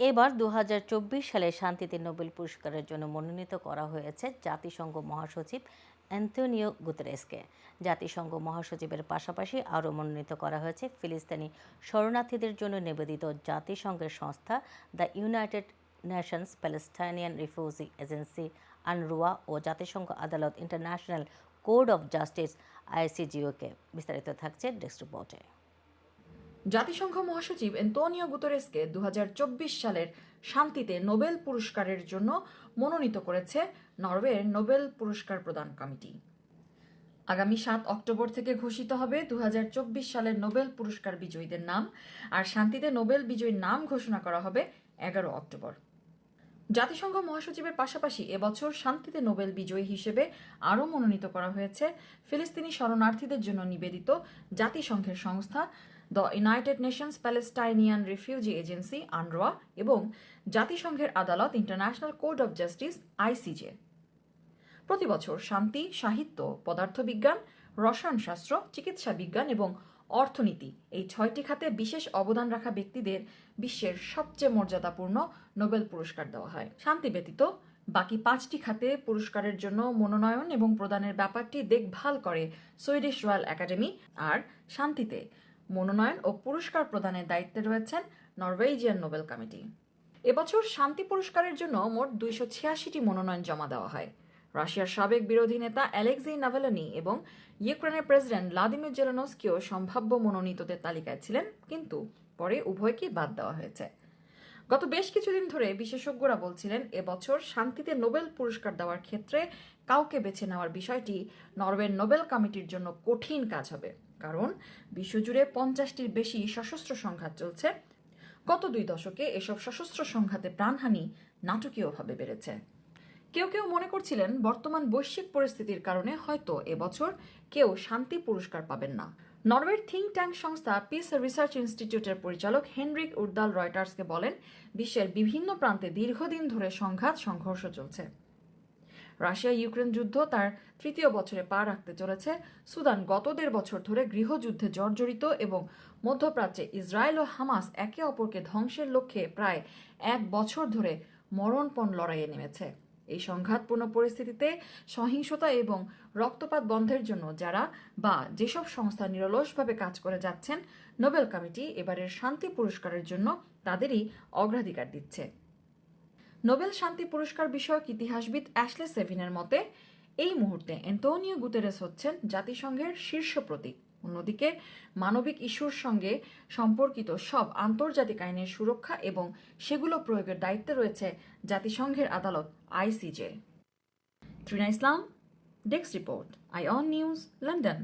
এবার দু হাজার চব্বিশ সালে শান্তিতে নোবেল পুরস্কারের জন্য মনোনীত করা হয়েছে জাতিসংঘ মহাসচিব অ্যান্তোনিও গুতরেসকে। জাতিসংঘ মহাসচিবের পাশাপাশি আরও মনোনীত করা হয়েছে ফিলিস্তিনি শরণার্থীদের জন্য নিবেদিত জাতিসংঘের সংস্থা the United Nations Palestinian refugee agency আনরুয়া ও জাতিসংঘ আদালত ইন্টারন্যাশনাল কোড অফ জাস্টিস আইসিজিওকে। বিস্তারিত থাকছে ডেস্ক রিপোর্টে। জাতিসংঘ মহাসচিব এন্তোনিও গুতরেসকে দু হাজার চব্বিশ সালের শান্তিতে নোবেল পুরস্কারের জন্য মনোনীত করেছে নরওয়ের নোবেল পুরস্কার প্রদান কমিটি। আগামী সাত অক্টোবর থেকে ঘোষিত হবে দুহাজার চব্বিশ সালের নোবেল পুরস্কার বিজয়ীদের নাম, আর শান্তিতে নোবেল বিজয়ীর নাম ঘোষণা করা হবে এগারো অক্টোবর। জাতিসংঘ মহাসচিবের পাশাপাশি এবছর শান্তিতে নোবেল বিজয়ী হিসেবে আরও মনোনীত করা হয়েছে ফিলিস্তিনি শরণার্থীদের জন্য নিবেদিত জাতিসংঘের সংস্থা the United Nations Palestinian refugee agency, আনরোয়া, এবং জাতিসংঘের আদালত international court of justice ICJ প্রতি বছর শান্তি, সাহিত্য, পদার্থবিজ্ঞান রসায়নশাস্ত্র চিকিৎসা বিজ্ঞান এবং অর্থনীতি এই ছয়টি খাতে বিশেষ অবদান রাখা ব্যক্তিদের বিশ্বের সবচেয়ে মর্যাদাপূর্ণ নোবেল পুরস্কার দেওয়া হয়। শান্তি ব্যতীত বাকি পাঁচটি খাতে পুরস্কারের জন্য মনোনয়ন এবং প্রদানের ব্যাপারটি দেখভাল করে সুইডিশ রয়্যাল একাডেমি আর শান্তিতে মনোনয়ন ও পুরস্কার প্রদানের দায়িত্বে রয়েছেন নরওয়েজিয়ান নোবেল কমিটি। এবছর শান্তি পুরস্কারের জন্য মোট দুইশো ছিয়াশিটি মনোনয়ন জমা দেওয়া হয়। রাশিয়ার সাবেক বিরোধী নেতা অ্যালেক্সি নাভেলনি এবং ইউক্রেনের প্রেসিডেন্ট ভ্লাদিমির জেলানস্কিও সম্ভাব্য মনোনীতদের তালিকায় ছিলেন, কিন্তু পরে উভয়কে বাদ দেওয়া হয়েছে। গত বেশ কিছুদিন ধরে বিশেষজ্ঞরা বলছিলেন, এবছর শান্তিতে নোবেল পুরস্কার দেওয়ার ক্ষেত্রে কাউকে বেছে নেওয়ার বিষয়টি নরওয়ের নোবেল কমিটির জন্য কঠিন কাজ হবে। কারণ বিশ্বজুড়ে পঞ্চাশটির বেশি সশস্ত্র সংঘাত চলছে। গত দুই দশকে এসব সশস্ত্র সংঘাতে প্রাণহানি নাটকীয়ভাবে বেড়েছে। কেউ কেউ মনে করছিলেন বর্তমান বৈশ্বিক পরিস্থিতির কারণে হয়তো এবছর কেউ শান্তি পুরস্কার পাবেন না। নরওয়ের থিঙ্ক ট্যাঙ্ক সংস্থা পিস রিসার্চ ইনস্টিটিউটের পরিচালক হেনরিক উর্দাল রয়টার্সকে বলেন, বিশ্বের বিভিন্ন প্রান্তে দীর্ঘদিন ধরে সংঘাত, সংঘর্ষ চলছে। রাশিয়া ইউক্রেন যুদ্ধ তার তৃতীয় বছরে পা রাখতে চলেছে। সুদান গত দেড় বছর ধরে গৃহযুদ্ধে জর্জরিত এবং মধ্যপ্রাচ্যে ইসরায়েল ও হামাস একে অপরকে ধ্বংসের লক্ষ্যে প্রায় এক বছর ধরে মরণপণ লড়াইয়ে নেমেছে। এই সংঘাতপূর্ণ পরিস্থিতিতে সহিংসতা এবং রক্তপাত বন্ধের জন্য যারা বা যেসব সংস্থা নিরলসভাবে কাজ করে যাচ্ছেন, নোবেল কমিটি এবারের শান্তি পুরস্কারের জন্য তাদেরই অগ্রাধিকার দিচ্ছে। নোবেল শান্তি পুরস্কার বিষয়ক ইতিহাসবিদ অ্যাশলে সেভিনের মতে, এই মুহূর্তে অ্যান্তোনিও গুতেরেস হচ্ছেন জাতিসংঘের শীর্ষ প্রতীক। অন্যদিকে, মানবিক ইস্যুর সঙ্গে সম্পর্কিত সব আন্তর্জাতিক আইনের সুরক্ষা এবং সেগুলো প্রয়োগের দায়িত্বে রয়েছে জাতিসংঘের আদালত, ICJ. Trina Islam, desk report, eye on news, London.